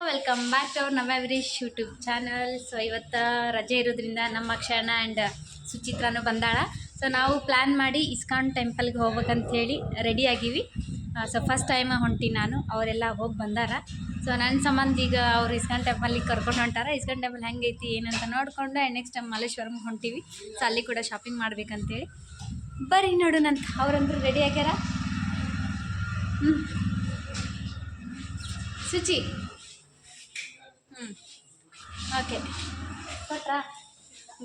Welcome back to our Navyavarish YouTube channel so ಇವತ್ತು ರಜೆ ಇರೋದ್ರಿಂದ ನಮ್ಮ ಕ್ಷಣ ಆ್ಯಂಡ್ ಸುಚಿತ್ರನೂ ಬಂದಾಳ. ಸೊ ನಾವು ಪ್ಲ್ಯಾನ್ ಮಾಡಿ ಇಸ್ಕಾನ್ ಟೆಂಪಲ್ಗೆ ಹೋಗ್ಬೇಕಂತ ಹೇಳಿ ರೆಡಿ ಆಗೀವಿ. ಸೊ ಫಸ್ಟ್ ಟೈಮ್ ಹೊಂಟಿ ನಾನು. ಅವರೆಲ್ಲ ಹೋಗಿ ಬಂದಾರ. ಸೊ ನನ್ನ ಸಂಬಂಧ ಈಗ ಅವ್ರು ಇಸ್ಕಾನ್ ಟೆಂಪಲಿಗೆ ಕರ್ಕೊಂಡು ಹೊಂಟಾರ. ಇಸ್ಕಾನ್ ಟೆಂಪಲ್ ಹೆಂಗೈತಿ, ಏನಂತ ನೋಡಿಕೊಂಡು ಆ್ಯಂಡ್ ನೆಕ್ಸ್ಟ್ ಟೈಮ್ ಮಲ್ಲೇಶ್ವರಮ್ಗೆ ಹೊಂಟೀವಿ. ಸೊ ಅಲ್ಲಿ ಕೂಡ ಶಾಪಿಂಗ್ ಮಾಡ್ಬೇಕಂತೇಳಿ ಬರ್ರಿ ನೋಡೋಣಂತ ಅವ್ರಂದ್ರೂ ರೆಡಿ ಆಗ್ಯಾರ. ಹ್ಞೂ ಹ್ಞೂ ಓಕೆ. ಕೊಟ್ರಾ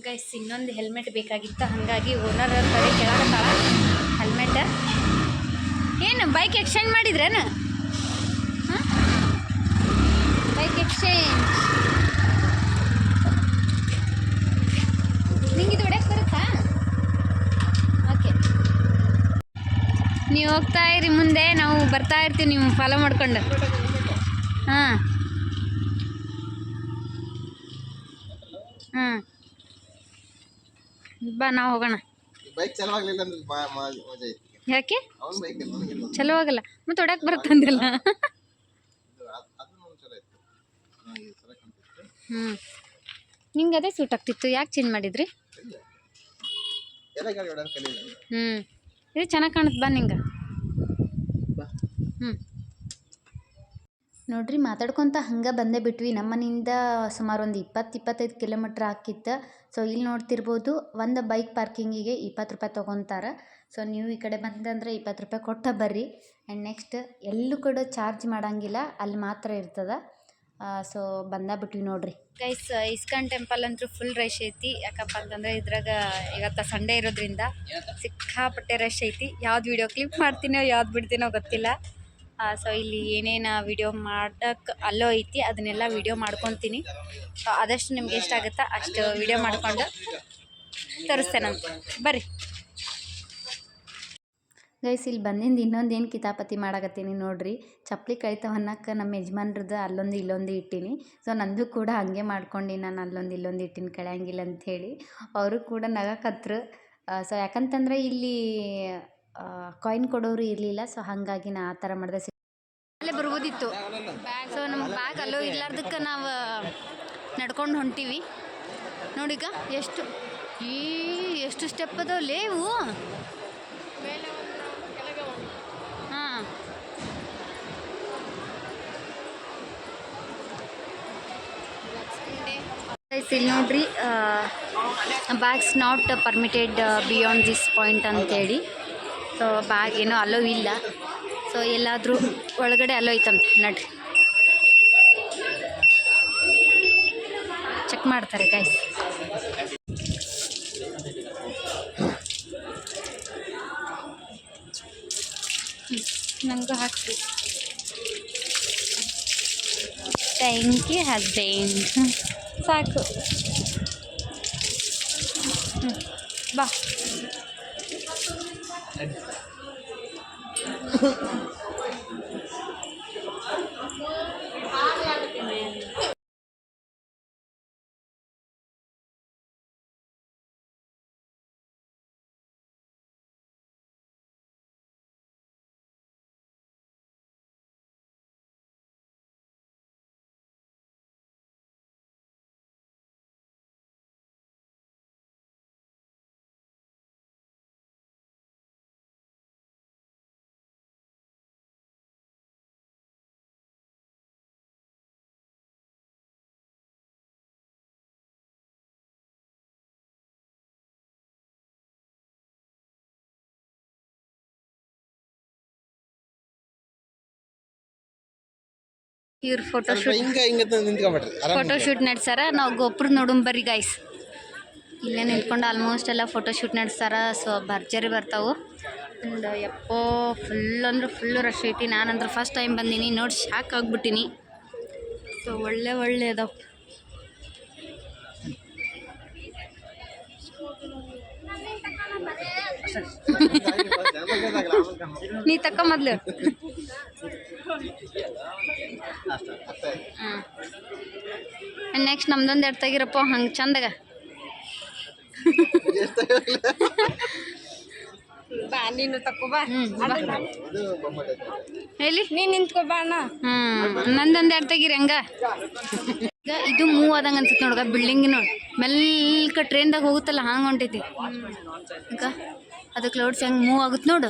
ಗೈಸ್ ಇನ್ನೊಂದು ಹೆಲ್ಮೆಟ್ ಬೇಕಾಗಿತ್ತು. ಹಾಗಾಗಿ ಓನರ್ ಕಡೆ ಕೇಳಾಕತ್ತಾಳ. ಹೆಲ್ಮೆಟ್ ಏನು ಬೈಕ್ ಎಕ್ಸ್ಚೇಂಜ್ ಮಾಡಿದ್ರೇನು? ಹಾಂ? ಬೈಕ್ ಎಕ್ಸ್ಚೇಂಜ್ ನಿಂಗೆ ಇದು ಬರುತ್ತಾ? ಓಕೆ. ನೀವು ಹೋಗ್ತಾ ಇರಿ ಮುಂದೆ. ನಾವು ಬರ್ತಾ ಇರ್ತೀವಿ, ನೀವು ಫಾಲೋ ಮಾಡ್ಕೊಂಡು. ಹಾಂ. ಹಾಂ ಬಾ ನಾವು ಹೋಗೋಣ. ಬೈಕ್ ಚಲವಾಗ್ಲಿಲ್ಲ ಅಂದ್ರೆ ಮಾ- ಮಾ- ಮಜಾ ಐತಿ. ಯಾಕೆ? ಅವ್ನ ಬೈಕ್ ನನಗಿಲ್ಲ ಚಲೋ ಆಗಲ್ಲ. ಮತ್ತೆ ಹೊಡಕ್ ಬರ್ತಂದಿಲ್ಲ ಅದನ್ನ ಒಂದು ಚಲೋ ಇತ್ತು ನನಗೆ ಈ ಸಲ ಕಾಣ್ತಿತ್ತು. ಹ್ಞೂ ನಿಂಗೆ ಅದೇ ಸೂಟ್ ಆಗ್ತಿತ್ತು. ಯಾಕೆ ಚೇಂಜ್ ಮಾಡಿದ್ರಿ? ಇಲ್ಲ. ಎಲ್ಲ ಗಾಡಿ ಹೊಡೆಯೋದು ಕಲಿಲ್ಲ ಹ್ಞೂ ಇದು ಚೆನ್ನಾಗಿ ಕಾಣುತ್ತೆ ಬಾ ನಿಂಗೆ. ಹ್ಮ್. ಹ್ಞೂ ನೋಡ್ರಿ ಮಾತಾಡ್ಕೊತ ಹಂಗೆ ಬಂದೇ ಬಿಟ್ವಿ. ನಮ್ಮ ಮನೆಯಿಂದ ಸುಮಾರು ಒಂದು ಇಪ್ಪತ್ತು ಇಪ್ಪತ್ತೈದು ಕಿಲೋಮೀಟ್ರ್ ಆಕಿತ್ತು ಸೊ ಇಲ್ಲಿ ನೋಡ್ತಿರ್ಬೋದು ಒಂದು ಬೈಕ್ ಪಾರ್ಕಿಂಗಿಗೆ ಇಪ್ಪತ್ತು ರೂಪಾಯಿ ತೊಗೊತಾರೆ. ಸೊ ನೀವು ಈ ಕಡೆ ಬಂದಂದ್ರೆ ಇಪ್ಪತ್ತು ರೂಪಾಯಿ ಕೊಟ್ಟ ಬರ್ರಿ. ಆ್ಯಂಡ್ ನೆಕ್ಸ್ಟ್ ಎಲ್ಲೂ ಕೂಡ ಚಾರ್ಜ್ ಮಾಡಂಗಿಲ್ಲ. ಅಲ್ಲಿ ಮಾತ್ರ ಇರ್ತದೆ. ಸೊ ಬಂದ ಬಿಟ್ವಿ ನೋಡ್ರಿ. ಗೈಸ್ ಇಸ್ಕಾನ್ ಟೆಂಪಲ್ ಅಂತೂ ಫುಲ್ ರಶ್ ಐತಿ. ಯಾಕಪ್ಪ ಅಂತಂದ್ರೆ ಇದ್ರಾಗ ಇವತ್ತ ಸಂಡೇ ಇರೋದ್ರಿಂದ ಸಿಕ್ಕಾಪಟ್ಟೆ ರಶ್ ಐತಿ. ಯಾವ್ದು ವಿಡಿಯೋ ಕ್ಲಿಪ್ ಮಾಡ್ತೀನೋ, ಯಾವ್ದು ಬಿಡ್ತೀನೋ ಗೊತ್ತಿಲ್ಲ. ಸೊ ಇಲ್ಲಿ ಏನೇನು ವಿಡಿಯೋ ಮಾಡೋಕ್ಕೆ ಅಲ್ಲೋ ಐತಿ, ಅದನ್ನೆಲ್ಲ ವಿಡಿಯೋ ಮಾಡ್ಕೊತೀನಿ. ಸೊ ಆದಷ್ಟು ನಿಮ್ಗೆ ಎಷ್ಟಾಗುತ್ತಾ ಅಷ್ಟು ವಿಡಿಯೋ ಮಾಡ್ಕೊಂಡು ತೋರಿಸ್ತೇನಂತೆ ಬರ್ರಿ. ಗೈಸ್ ಇಲ್ಲಿ ಬಂದಿಂದ ಇನ್ನೊಂದು ಏನು ಕಿತಾಪತಿ ಮಾಡಕತ್ತೀನಿ ನೋಡ್ರಿ. ಚಪ್ಪಲಿ ಕಳಿತಾವ ಅನ್ನಕ್ಕೆ ನಮ್ಮ ಯಜಮಾನ್ರದ್ದು ಅಲ್ಲೊಂದು ಇಲ್ಲೊಂದು ಇಟ್ಟೀನಿ. ಸೊ ನಂದು ಕೂಡ ಹಾಗೆ ಮಾಡ್ಕೊಂಡು, ನಾನು ಅಲ್ಲೊಂದು ಇಲ್ಲೊಂದು ಇಟ್ಟೀನಿ ಕಳೆಯಂಗಿಲ್ಲ ಅಂಥೇಳಿ ಅವರು ಕೂಡ ನಗಕತ್ರು. ಸೊ ಯಾಕಂತಂದ್ರೆ ಇಲ್ಲಿ ಕಾಯಿನ್ ಕೊಡೋರು ಇರಲಿಲ್ಲ ಸೊ ಹಾಗಾಗಿ ನಾ ಆ ಥರ ಮಾಡಿದೆ. ಅಲ್ಲೇ ಬರ್ಬೋದಿತ್ತು. ಸೊ ನಮ್ಮ ಬ್ಯಾಗ್ ಅಲ್ಲೋ ಇರ್ಲಾರ್ದಕ್ಕೆ ನಾವು ನಡ್ಕೊಂಡು ಹೊಂಟೀವಿ. ನೋಡಿಗ ಎಷ್ಟು, ಈ, ಎಷ್ಟು ಸ್ಟೆಪ್ ಅದಾವ? ಲೇವು. ಹಾಂ. ಇಲ್ಲಿ ನೋಡ್ರಿ bags not permitted beyond this point ಅಂತೇಳಿ. ಸೊ, ಬಾ, ಏನೋ ಅಲೋ ಇಲ್ಲ. ಸೊ, ಎಲ್ಲಾದರೂ ಒಳಗಡೆ ಅಲೋ ಐತಂತೆ, ನಡ್ರಿ. ಚೆಕ್ ಮಾಡ್ತಾರೆ ಗಾಯ್ಸ್ ನನಗೂ ಹಾಕ್ತೀವಿ ಥ್ಯಾಂಕ್ ಯು ಹಸ್ಬೆಂಡ್ ಸಾಕು. Thank. ಇವ್ರ ಫೋಟೋ ಶೂಟ್ ಹಿಂಗ ಹಿಂಗ ಫೋಟೋ ಶೂಟ್ ನಡ್ಸಾರ ನಾವು ಗೋಪುರ ನೋಡುಂಬರಿ ಗೈಸ್ ಇಲ್ಲೇ ನಿಂತ್ಕೊಂಡು ಆಲ್ಮೋಸ್ಟ್ ಎಲ್ಲ ಫೋಟೋ ಶೂಟ್ ನಡೆಸ್ತಾರ ಸೊ ಭರ್ಜರಿ ಬರ್ತಾವು. ಅಂಡ್ ಎಪ್ಪೋ ಫುಲ್ ಅಂದ್ರೆ ಫುಲ್ ರಶ್ ಐತಿ. ನಾನಂದ್ರೆ ಫಸ್ಟ್ ಟೈಮ್ ಬಂದೀನಿ ನೋಡಿ ಶಾಕ್ ಆಗ್ಬಿಟ್ಟಿನಿ. ಸೊ ಒಳ್ಳೆ ಒಳ್ಳೆ ಅದಾವ. ನೀ ತಕ್ಕ ಮೊದ್ಲು. ನೆಕ್ಸ್ಟ್ ನಮ್ದೊಂದು ಎರಡು ತೆಗಿರಪ್ಪ ಹಂಗೆ ಚಂದಗ. ಬಾ ನೀನು ಹೇಳಿ ನೀ ಅಣ್ಣ. ಹ್ಮ್ ನಂದೊಂದು ಎರಡು ತೆಗೀರಿ ಹಂಗ. ಈಗ ಇದು ಮೂವ್ ಆದಂಗ ಅನ್ಸುತ್ತೆ ನೋಡ್ಗ ಬಿಲ್ಡಿಂಗ್ ನೋಡಿ. ಮೆಲ್ಕ ಟ್ರೈನ್ದಾಗ ಹೋಗುತ್ತಲ್ಲ ಹಂಗ ಹೊಂಟೈತಿ. ಅದು ಕ್ಲೌಡ್ಸ್ ಹೆಂಗೆ ಮೂವ್ ಆಗುತ್ತೆ ನೋಡು.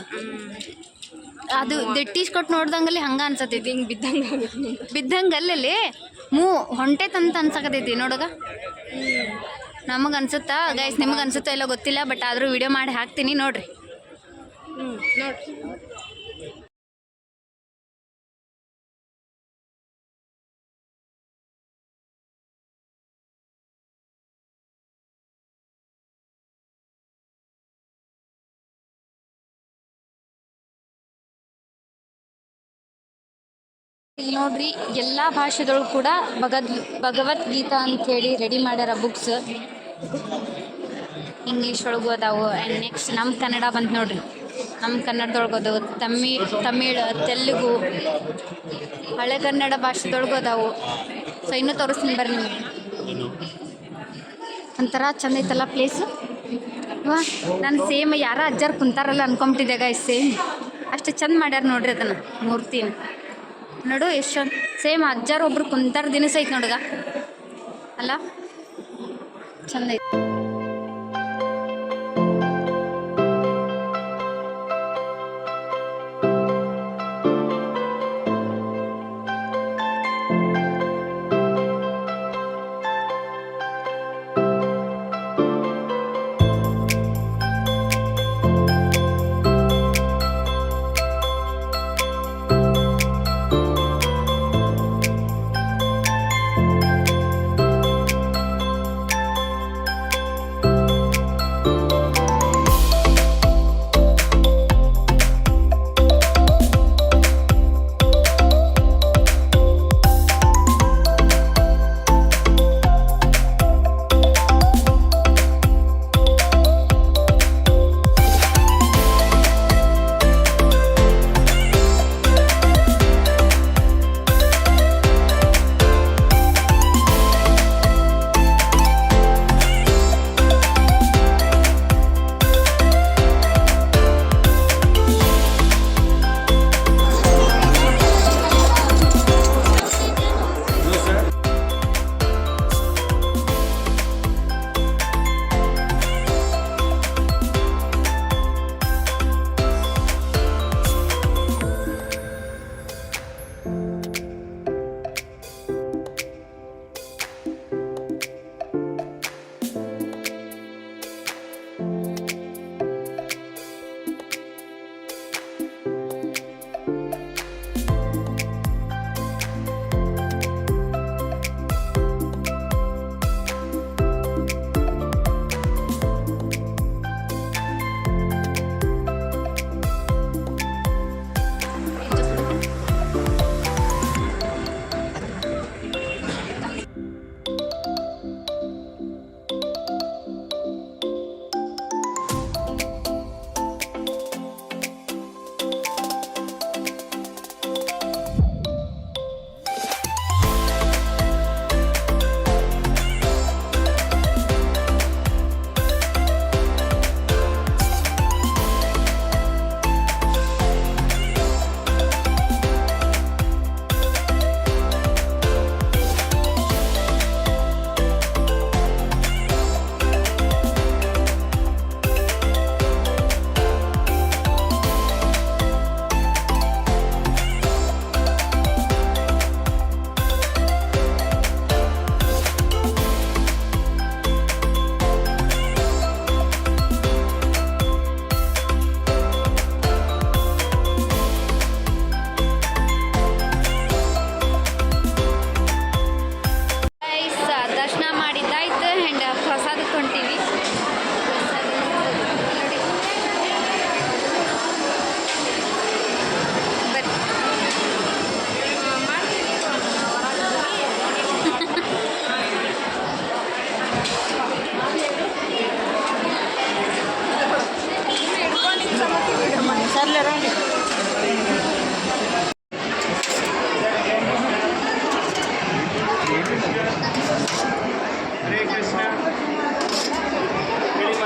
ಅದು ದೆಟ್ಟೀಸ್ ಕೊಟ್ಟು ನೋಡ್ದಂಗಲ್ಲಿ ಹಂಗ ಅನ್ಸತ್ತೈತಿ. ಹಿಂಗೆ ಬಿದ್ದಂಗ ಬಿದ್ದಂಗೆ ಅಲ್ಲಲ್ಲಿ ಮೂ ಹೊಂಟೈತಂತ ಅನ್ಸಕತೈತಿ ನೋಡಗ. ನಮಗೆ ಅನ್ಸುತ್ತಾ? ಗೈಸ್ ನಿಮಗೆ ಅನ್ಸುತ್ತಾ ಇಲ್ಲ ಗೊತ್ತಿಲ್ಲ ಬಟ್ ಆದರೂ ವಿಡಿಯೋ ಮಾಡಿ ಹಾಕ್ತೀನಿ ನೋಡ್ರಿ. ಹ್ಞೂ ನೋಡ್ರಿ ಇಲ್ಲಿ ನೋಡ್ರಿ, ಎಲ್ಲ ಭಾಷೆದೊಳಗೂ ಕೂಡ ಭಗದ್, ಭಗವದ್ಗೀತಾ ಹೇಳಿ ರೆಡಿ ಮಾಡ್ಯಾರ ಬುಕ್ಸ್ ಇಂಗ್ಲೀಷ್ ಒಳಗೂ ಅದಾವು. ಆ್ಯಂಡ್ ನೆಕ್ಸ್ಟ್ ನಮ್ಮ ಕನ್ನಡ ಬಂತು ನೋಡ್ರಿ. ನಮ್ಮ ಕನ್ನಡದೊಳಗೆ ಅದಾವು. ತಮ್ಮಿ, ತಮಿಳ್, ತೆಲುಗು, ಹಳೆ ಕನ್ನಡ ಭಾಷೆದೊಳಗೂ ಅದಾವು. ಸೊ ಇನ್ನೂ ತೋರಿಸ್ತೀನಿ ಬರ್ರಿ ನಿಮಗೆ. ಒಂಥರ ಚಂದ ಐತಲ್ಲ ಪ್ಲೇಸು ವಾ, ನಾನು ಸೇಮ್ ಯಾರ ಅಜ್ಜಾರು ಕುಂತಾರಲ್ಲ ಅನ್ಕೊಂಬಿಟ್ಟಿದ್ದೆ ಗಾಯ್ ಸೇಮ್ ಅಷ್ಟು ಚಂದ ಮಾಡ್ಯಾರ ನೋಡ್ರಿ ಅದನ್ನು, ಮೂರ್ತಿನ. ನೋಡು ಎಷ್ಟು ಚಂದ ಸೇಮ್ ಅಜ್ಜಾರು ಒಬ್ರು ಕುಂತಾರ ದಿನಸ ಐತೆ ನೋಡುಗ. ಅಲ್ಲ? ಚಂದ ಐತಿ.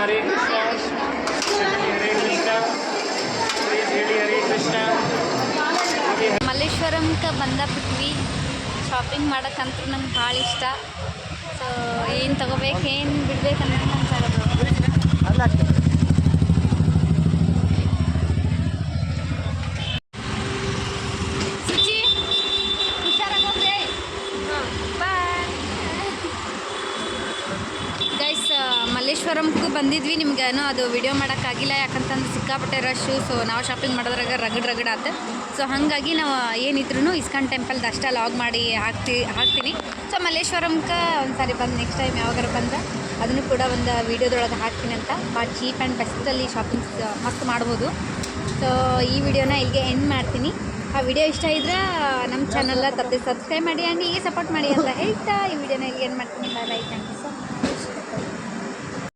హరే కృష్ణ హరే కృష్ణ హరే కృష్ణ ಮಲ್ಲೇಶ್ವರಂಗೆ ಬಂದಾಬಿಟ್ವಿ ಶಾಪಿಂಗ್ ಮಾಡೋಕ್ಕಂತೂ ನಂಗೆ ಭಾಳ ಇಷ್ಟ ಸೊ ಏನು ತೊಗೋಬೇಕು ಏನು ಬಿಡ್ಬೇಕನ್ನೋದು ನಂಗೆ ಏನೋ ಅದು ವಿಡಿಯೋ ಮಾಡೋಕ್ಕಾಗಿಲ್ಲ, ಯಾಕಂತಂದ್ರೆ ಸಿಕ್ಕಾಪಟ್ಟೆ ರಶ್ಶು ಸೊ ನಾವು ಶಾಪಿಂಗ್ ಮಾಡೋದ್ರಾಗ ರಗಡ್ ರಗಡ್ ಆತ. ಸೊ ಹಾಗಾಗಿ ನಾವು ಏನಿದ್ರು ಇಸ್ಕಾನ್ ಟೆಂಪಲ್ದು ಅಷ್ಟೇ ಲಾಗ್ ಮಾಡಿ ಹಾಕ್ತಿ, ಹಾಕ್ತೀನಿ. ಸೊ ಮಲ್ಲೇಶ್ವರಂಗೆ ಒಂದು ಸಾರಿ ಬಂದು ನೆಕ್ಸ್ಟ್ ಟೈಮ್ ಯಾವಾಗಾರ ಬಂದ್ರೆ ಅದನ್ನು ಕೂಡ ಒಂದು ವೀಡಿಯೋದೊಳಗೆ ಹಾಕ್ತೀನಿ ಅಂತ. ಭಾಳ ಚೀಪ್ ಆ್ಯಂಡ್ ಬೆಸ್ಟಲ್ಲಿ ಶಾಪಿಂಗ್ಸ್ ಮಸ್ತ್ ಮಾಡ್ಬೋದು. ಸೊ ಈ ವಿಡಿಯೋನ ಇಲ್ಲಿಗೆ ಎಂಡ್ ಮಾಡ್ತೀನಿ. ಆ ವಿಡಿಯೋ ಇಷ್ಟ ಇದ್ರೆ, ನಮ್ಮ ಚಾನಲ್ನ ತಪ್ಪಿ ಸಬ್ಸ್ಕ್ರೈಬ್ ಮಾಡಿ, ಹಂಗೆ ಹೀಗೆ ಸಪೋರ್ಟ್ ಮಾಡಿ ಅಂತ ಹೇಳ್ತಾ, ಈ ವಿಡಿಯೋನ ಇಲ್ಲಿಗೆ ಏನು ಮಾಡ್ತೀನಿ. Like you